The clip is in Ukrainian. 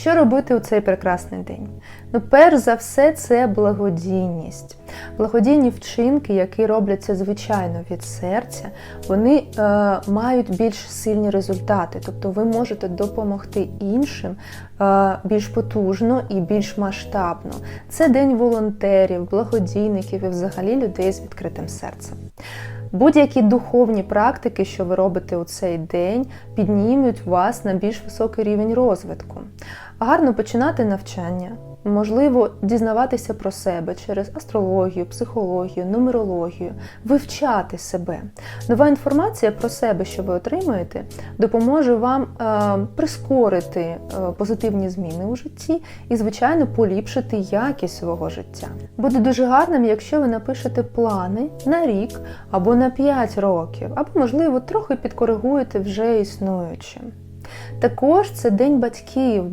Що робити у цей прекрасний день? Ну, перш за все, це благодійність. Благодійні вчинки, які робляться звичайно від серця, вони е, мають більш сильні результати. Тобто ви можете допомогти іншим е, більш потужно і більш масштабно. Це день волонтерів, благодійників і взагалі людей з відкритим серцем. Будь-які духовні практики, що ви робите у цей день, піднімуть вас на більш високий рівень розвитку. Гарно починати навчання, можливо, дізнаватися про себе через астрологію, психологію, нумерологію, вивчати себе. Нова інформація про себе, що ви отримуєте, допоможе вам е, прискорити е, позитивні зміни у житті і, звичайно, поліпшити якість свого життя. Буде дуже гарним, якщо ви напишете плани на рік або на 5 років, або, можливо, трохи підкоригуєте вже існуюче. Також це день батьків.